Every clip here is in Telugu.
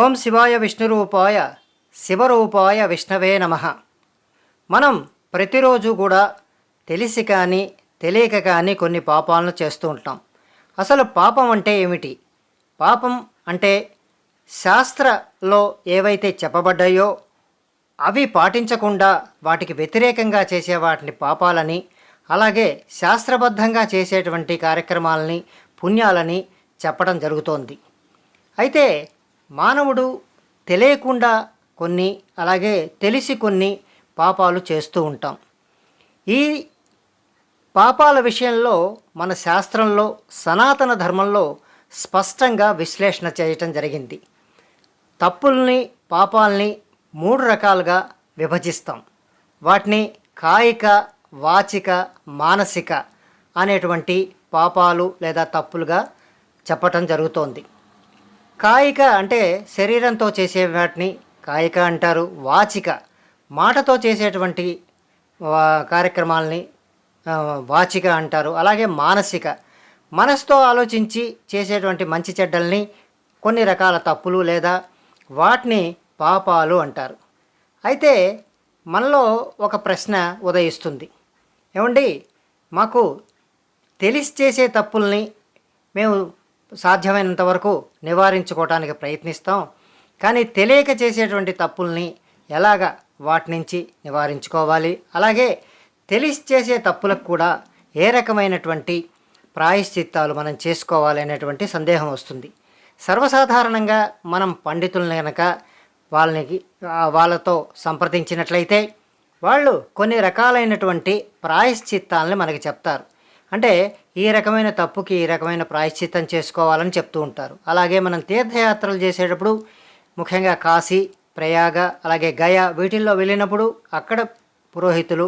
ఓం శివాయ విష్ణురూపాయ శివరూపాయ విష్ణవే నమ. మనం ప్రతిరోజు కూడా తెలిసి కానీ తెలియక కానీ కొన్ని పాపాలను చేస్తూ ఉంటాం. అసలు పాపం అంటే ఏమిటి? పాపం అంటే శాస్త్రలో ఏవైతే చెప్పబడ్డాయో అవి పాటించకుండా వాటికి వ్యతిరేకంగా చేసే వాటిని పాపాలని అలాగే శాస్త్రబద్ధంగా చేసేటువంటి కార్యక్రమాలని పుణ్యాలని చెప్పడం జరుగుతోంది. అయితే మానవుడు తెలియకుండా కొన్ని అలాగే తెలిసి కొన్ని పాపాలు చేస్తూ ఉంటాం. ఈ పాపాల విషయంలో మన శాస్త్రంలో సనాతన ధర్మంలో స్పష్టంగా విశ్లేషణ చేయటం జరిగింది. తప్పుల్ని పాపాలని మూడు రకాలుగా విభజిస్తాం. వాటిని కాయిక వాచిక మానసిక అనేటువంటి పాపాలు లేదా తప్పులుగా చెప్పటం జరుగుతోంది. కాయిక అంటే శరీరంతో చేసే వాటిని కాయిక అంటారు వాచిక. మాటతో చేసేటువంటి వా- కార్యక్రమాలని వాచిక అంటారు అలాగే మానసిక. మనసుతో ఆలోచించి చేసేటువంటి మంచి చెడ్డల్ని కొన్ని రకాల తప్పులు లేదా వాటిని పాపాలు అంటారు. అయితే మనలో ఒక ప్రశ్న ఉదయిస్తుంది. ఏమండి మాకు తెలిసి చేసే తప్పుల్ని మేము సాధ్యమైనంత వరకు నివారించుకోవడానికి ప్రయత్నిస్తాం. కానీ తెలియక చేసేటువంటి తప్పుల్ని ఎలాగ వాటి నుంచి నివారించుకోవాలి? అలాగే తెలిసి చేసే తప్పులకు కూడా ఏ రకమైనటువంటి ప్రాయశ్చిత్తాలు మనం చేసుకోవాలి అనేటువంటి సందేహం వస్తుంది. సర్వసాధారణంగా మనం పండితులను కనుక వాళ్ళకి వాళ్ళతో సంప్రదించినట్లయితే వాళ్ళు కొన్ని రకాలైనటువంటి ప్రాయశ్చిత్తాలని మనకి చెప్తారు. అంటే ఈ రకమైన తప్పుకి ఈ రకమైన ప్రాయశ్చిత్తం చేసుకోవాలని చెప్తూ ఉంటారు. అలాగే మనం తీర్థయాత్రలు చేసేటప్పుడు ముఖ్యంగా కాశీ ప్రయాగ అలాగే గయ వీటిల్లో వెళ్ళినప్పుడు అక్కడ పురోహితులు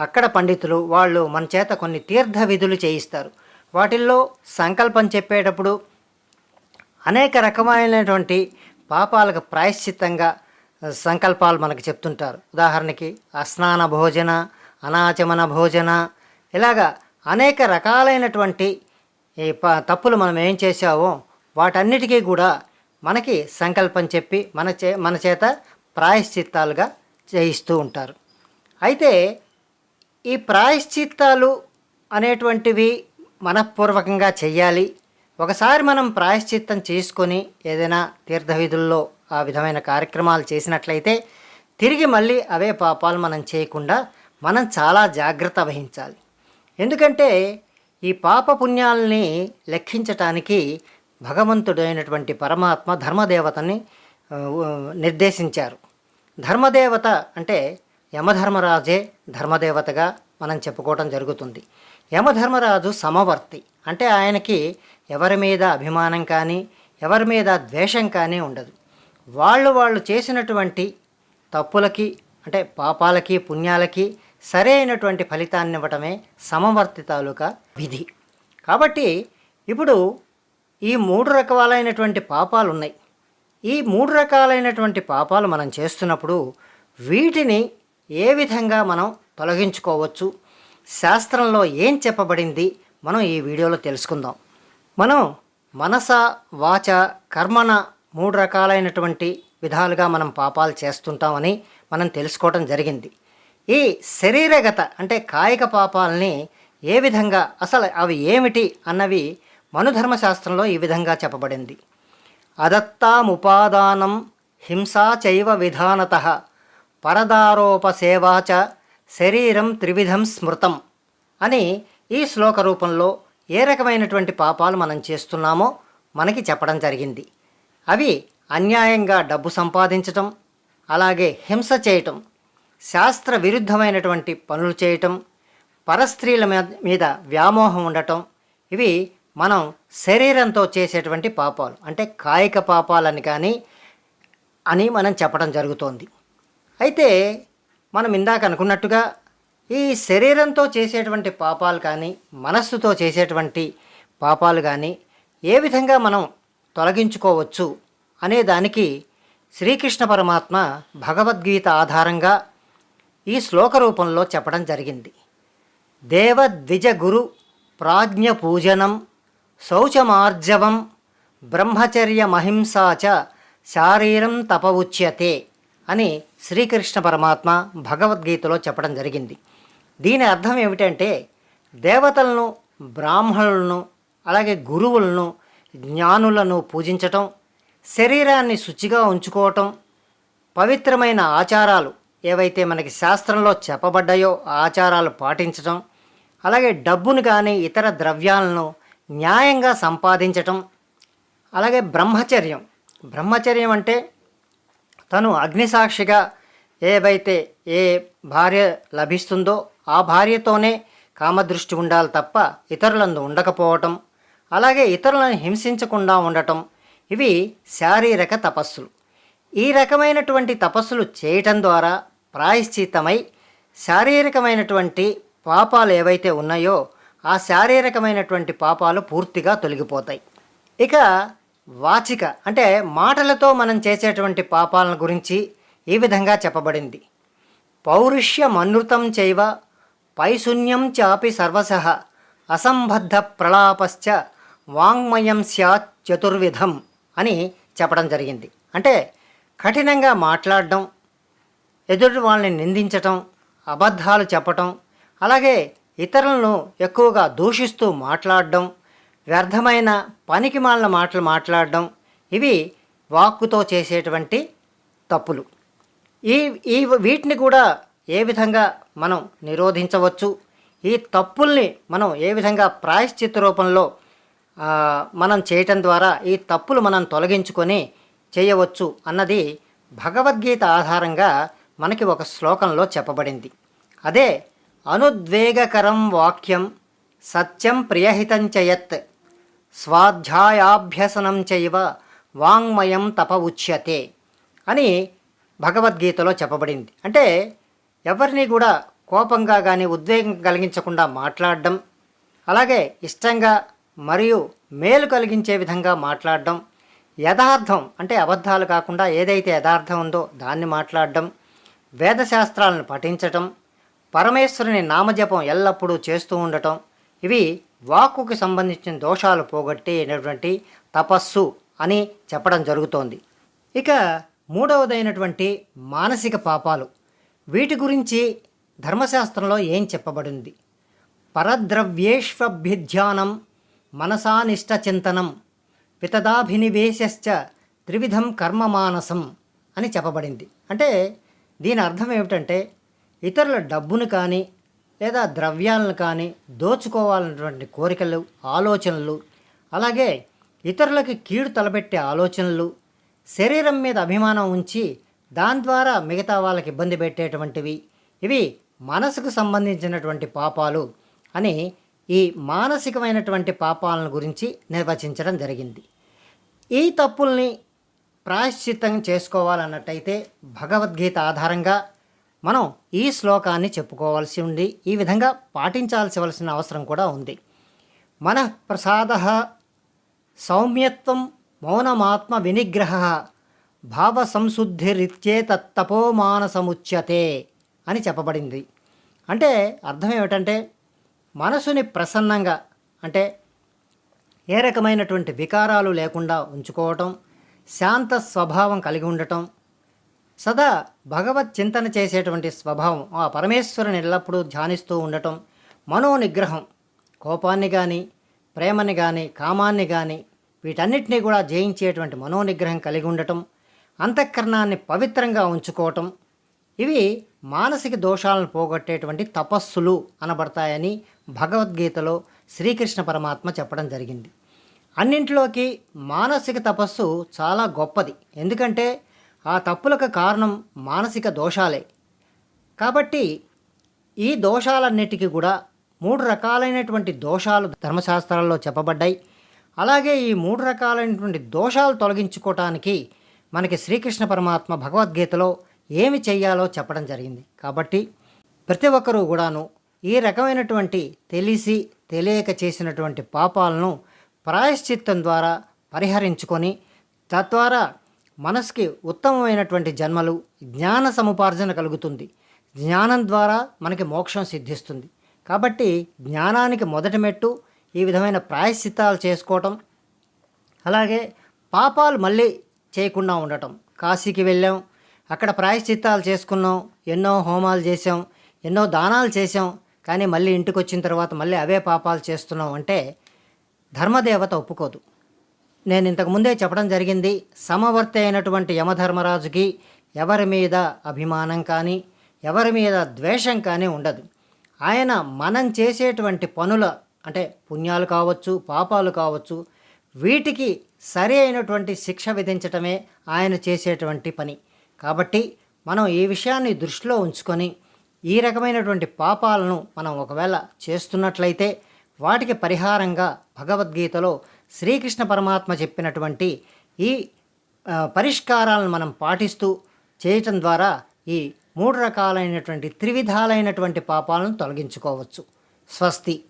అక్కడ పండితులు వాళ్ళు మన చేత కొన్ని తీర్థ విధులు చేయిస్తారు. వాటిల్లో సంకల్పం చెప్పేటప్పుడు అనేక రకమైనటువంటి పాపాలకు ప్రాయశ్చిత్తంగా సంకల్పాలు మనకు చెప్తుంటారు. ఉదాహరణకి అస్నాన భోజన అనాచమన భోజన ఇలాగా అనేక రకాలైనటువంటి ఈ ప తప్పులు మనం ఏం చేసావో వాటన్నిటికీ కూడా మనకి సంకల్పం చెప్పి మన చే మన చేత ప్రాయశ్చిత్తాలుగా చేయిస్తూ ఉంటారు. అయితే ఈ ప్రాయశ్చిత్తాలు అనేటువంటివి మనఃపూర్వకంగా చేయాలి ఒకసారి మనం ప్రాయశ్చిత్తం చేసుకొని ఏదైనా తీర్థవిధుల్లో ఆ విధమైన కార్యక్రమాలు చేసినట్లయితే తిరిగి మళ్ళీ అవే పాపాలు మనం చేయకుండా మనం చాలా జాగ్రత్త వహించాలి. ఎందుకంటే ఈ పాప పుణ్యాలని లెక్కించటానికి భగవంతుడైనటువంటి పరమాత్మ ధర్మదేవతని నిర్దేశించారు. ధర్మదేవత అంటే యమధర్మరాజే ధర్మదేవతగా మనం చెప్పుకోవటం జరుగుతుంది. యమధర్మరాజు సమవర్తి. అంటే ఆయనకి ఎవరి మీద అభిమానం కానీ ఎవరి మీద ద్వేషం కానీ ఉండదు. వాళ్ళు వాళ్ళు చేసినటువంటి తప్పులకి అంటే పాపాలకి పుణ్యాలకి సరైనటువంటి ఫలితాన్ని ఇవ్వటమే సమవర్తి తాలూకా విధి. కాబట్టి ఇప్పుడు ఈ మూడు రకాలైనటువంటి పాపాలు ఉన్నాయి ఈ మూడు రకాలైనటువంటి పాపాలు మనం చేస్తున్నప్పుడు వీటిని ఏ విధంగా మనం తొలగించుకోవచ్చు? శాస్త్రంలో ఏం చెప్పబడింది? మనం ఈ వీడియోలో తెలుసుకుందాం. మనం మనస వాచ కర్మణ మూడు రకాలైనటువంటి విధాలుగా మనం పాపాలు చేస్తుంటామని మనం తెలుసుకోవటం జరిగింది. ఈ శరీరగత అంటే కాయిక పాపాలని ఏ విధంగా అసలు అవి ఏమిటి అన్నవి మనుధర్మశాస్త్రంలో ఈ విధంగా చెప్పబడింది. అదత్తాముపాదానం హింసా చైవ విధానత పరదారోపసేవాచ శరీరం త్రివిధం స్మృతం అని ఈ శ్లోక రూపంలో ఏ రకమైనటువంటి పాపాలు మనం చేస్తున్నామో మనకి చెప్పడం జరిగింది. అవి అన్యాయంగా డబ్బు సంపాదించటం అలాగే హింస చేయటం శాస్త్ర విరుద్ధమైనటువంటి పనులు చేయటం పరస్త్రీల మీద- మీద వ్యామోహం ఉండటం ఇవి మనం శరీరంతో చేసేటువంటి పాపాలు. అంటే కాయిక పాపాలని కానీ అని మనం చెప్పడం జరుగుతోంది. అయితే మనం ఇందాక అనుకున్నట్టుగా ఈ శరీరంతో చేసేటువంటి పాపాలు కానీ మనస్సుతో చేసేటువంటి పాపాలు కానీ ఏ విధంగా మనం తొలగించుకోవచ్చు అనే దానికి శ్రీకృష్ణ పరమాత్మ భగవద్గీత ఆధారంగా ఈ శ్లోక రూపంలో చెప్పడం జరిగింది. దేవద్విజ గురు ప్రాజ్ఞ పూజనం శౌచమార్జవం బ్రహ్మచర్య మహింసాచ శారీరం తప ఉచ్యతే అని శ్రీకృష్ణ పరమాత్మ భగవద్గీతలో చెప్పడం జరిగింది. దీని అర్థం ఏమిటంటే దేవతలను బ్రాహ్మణులను అలాగే గురువులను జ్ఞానులను పూజించటం శరీరాన్ని శుచిగా ఉంచుకోవటం పవిత్రమైన ఆచారాలు ఏవైతే మనకి శాస్త్రంలో చెప్పబడ్డాయో ఆచారాలు పాటించటం అలాగే డబ్బును కానీ ఇతర ద్రవ్యాలను న్యాయంగా సంపాదించటం అలాగే బ్రహ్మచర్యం. బ్రహ్మచర్యం అంటే తను అగ్నిసాక్షిగా ఏవైతే ఏ భార్య లభిస్తుందో ఆ భార్యతోనే కామదృష్టి ఉండాలి తప్ప ఇతరులందు ఉండకపోవటం అలాగే ఇతరులను హింసించకుండా ఉండటం ఇవి శారీరక తపస్సులు. ఈ రకమైనటువంటి తపస్సులు చేయటం ద్వారా ప్రాయశ్చిత్తమై శారీరకమైనటువంటి పాపాలు ఏవైతే ఉన్నాయో ఆ శారీరకమైనటువంటి పాపాలు పూర్తిగా తొలగిపోతాయి. ఇక వాచిక అంటే మాటలతో మనం చేసేటువంటి పాపాలను గురించి ఈ విధంగా చెప్పబడింది. పౌరుష్యమనృతం చైవ పైశూన్యం చాపి సర్వశ అసంబద్ధ ప్రలాపశ్చ వాంగ్మయం స్యాత్ చతుర్విధం అని చెప్పడం జరిగింది. అంటే కఠినంగా మాట్లాడడం ఎదుటి వాళ్ళని నిందించటం అబద్ధాలు చెప్పటం అలాగే ఇతరులను ఎక్కువగా దూషిస్తూ మాట్లాడడం వ్యర్థమైన పనికి మాలిన మాటలు మాట్లాడడం ఇవి వాక్కుతో చేసేటువంటి తప్పులు. ఈ ఈ వీటిని కూడా ఏ విధంగా మనం నిరోధించవచ్చు? ఈ తప్పుల్ని మనం ఏ విధంగా ప్రాయశ్చిత్త రూపంలో మనం చేయటం ద్వారా ఈ తప్పులు మనం తొలగించుకొని చేయవచ్చు అన్నది భగవద్గీత ఆధారంగా మనకి ఒక శ్లోకంలో చెప్పబడింది. అదే అనుద్వేగకరం వాక్యం సత్యం ప్రియహితం చయత్ స్వాధ్యాయాభ్యసనం చైవ వాంగ్మయం తప ఉచ్యతే అని భగవద్గీతలో చెప్పబడింది. అంటే ఎవరిని కూడా కోపంగా కానీ ఉద్వేగం కలిగించకుండా మాట్లాడడం అలాగే ఇష్టంగా మరియు మేలు కలిగించే విధంగా మాట్లాడడం యథార్థం అంటే అబద్ధాలు కాకుండా ఏదైతే యథార్థం ఉందో దాన్ని మాట్లాడడం వేదశాస్త్రాలను పఠించటం పరమేశ్వరుని నామజపం ఎల్లప్పుడూ చేస్తూ ఉండటం ఇవి వాక్కుకి సంబంధించిన దోషాలు పోగొట్టేటువంటి తపస్సు అని చెప్పడం జరుగుతోంది. ఇక మూడవదైనటువంటి మానసిక పాపాలు. వీటి గురించి ధర్మశాస్త్రంలో ఏం చెప్పబడింది? పరద్రవ్యేష్వభ్యుధ్యానం మనసానిష్ట చింతనం పితదాభినివేశశ్చ త్రివిధం కర్మ మానసం అని చెప్పబడింది. అంటే దీని అర్థం ఏమిటంటే ఇతరుల డబ్బును కానీ లేదా ద్రవ్యాలను కానీ దోచుకోవాలన్నటువంటి కోరికలు ఆలోచనలు అలాగే ఇతరులకి కీడు తలపెట్టే ఆలోచనలు శరీరం మీద అభిమానం ఉంచి దాని ద్వారా మిగతా వాళ్ళకి ఇబ్బంది పెట్టేటువంటివి ఇవి మనసుకు సంబంధించినటువంటి పాపాలు అని ఈ మానసికమైనటువంటి పాపాలను గురించి నిర్వచించడం జరిగింది. ఈ తప్పుల్ని ప్రాయశ్చిత్తం చేసుకోవాలన్నట్టయితే భగవద్గీత ఆధారంగా మనం ఈ శ్లోకాన్ని చెప్పుకోవాల్సి ఉంది. ఈ విధంగా పాటించాల్సివలసిన అవసరం కూడా ఉంది. మన ప్రసాద సౌమ్యత్వం మౌనమాత్మ వినిగ్రహ భావ సంశుద్ధిరిత్యేతత్తపో అని చెప్పబడింది. అంటే అర్థం ఏమిటంటే మనసుని ప్రసన్నంగా అంటే ఏ రకమైనటువంటి వికారాలు లేకుండా ఉంచుకోవటం శాంత స్వభావం కలిగి ఉండటం సదా భగవత్ చింతన చేసేటువంటి స్వభావం ఆ పరమేశ్వరుని ఎల్లప్పుడూ ధ్యానిస్తూ ఉండటం మనోనిగ్రహం కోపాన్ని కానీ ప్రేమని కానీ కామాన్ని కానీ వీటన్నిటినీ కూడా జయించేటువంటి మనోనిగ్రహం కలిగి ఉండటం అంతఃకరణాన్ని పవిత్రంగా ఉంచుకోవటం ఇవి మానసిక దోషాలను పోగొట్టేటువంటి తపస్సులు అనబడతాయని భగవద్గీతలో శ్రీకృష్ణ పరమాత్మ చెప్పడం జరిగింది. అన్నింటిలోకి మానసిక తపస్సు చాలా గొప్పది. ఎందుకంటే ఆ తప్పులకు కారణం మానసిక దోషాలే. కాబట్టి ఈ దోషాలన్నిటికీ కూడా మూడు రకాలైనటువంటి దోషాలు ధర్మశాస్త్రాల్లో చెప్పబడ్డాయి. అలాగే ఈ మూడు రకాలైనటువంటి దోషాలు తొలగించుకోవటానికి మనకి శ్రీకృష్ణ పరమాత్మ భగవద్గీతలో ఏమి చేయాలో చెప్పడం జరిగింది. కాబట్టి ప్రతి ఒక్కరూ కూడాను ఈ రకమైనటువంటి తెలిసి తెలియక చేసినటువంటి పాపాలను ప్రాయశ్చిత్తం ద్వారా పరిహరించుకొని తద్వారా మనసుకి ఉత్తమమైనటువంటి జన్మలు జ్ఞాన సముపార్జన కలుగుతుంది. జ్ఞానం ద్వారా మనకి మోక్షం సిద్ధిస్తుంది. కాబట్టి జ్ఞానానికి మొదటి మెట్టు ఈ విధమైన ప్రాయశ్చిత్తాలు చేసుకోవటం అలాగే పాపాలు మళ్ళీ చేయకుండా ఉండటం. కాశీకి వెళ్ళాం అక్కడ ప్రాయశ్చిత్తాలు చేసుకున్నాం ఎన్నో హోమాలు చేసాం ఎన్నో దానాలు చేసాం కానీ మళ్ళీ ఇంటికి వచ్చిన తర్వాత మళ్ళీ అవే పాపాలు చేస్తున్నాం అంటే ధర్మదేవత ఒప్పుకోదు. నేను ఇంతకు ముందే చెప్పడం జరిగింది సమవర్తి అయినటువంటి యమధర్మరాజుకి ఎవరి మీద అభిమానం కానీ ఎవరి మీద ద్వేషం కానీ ఉండదు. ఆయన మనం చేసేటువంటి పనుల అంటే పుణ్యాలు కావచ్చు పాపాలు కావచ్చు వీటికి సరి అయినటువంటి శిక్ష విధించటమే ఆయన చేసేటువంటి పని. కాబట్టి మనం ఈ విషయాన్ని దృష్టిలో ఉంచుకొని ఈ రకమైనటువంటి పాపాలను మనం ఒకవేళ చేస్తున్నట్లయితే వాటికి పరిహారంగా భగవద్గీతలో శ్రీకృష్ణ పరమాత్మ చెప్పినటువంటి ఈ పరిష్కారాలను మనం పాటిస్తూ చేయటం ద్వారా ఈ మూడు రకాలైనటువంటి త్రివిధాలైనటువంటి పాపాలను తొలగించుకోవచ్చు. స్వస్తి.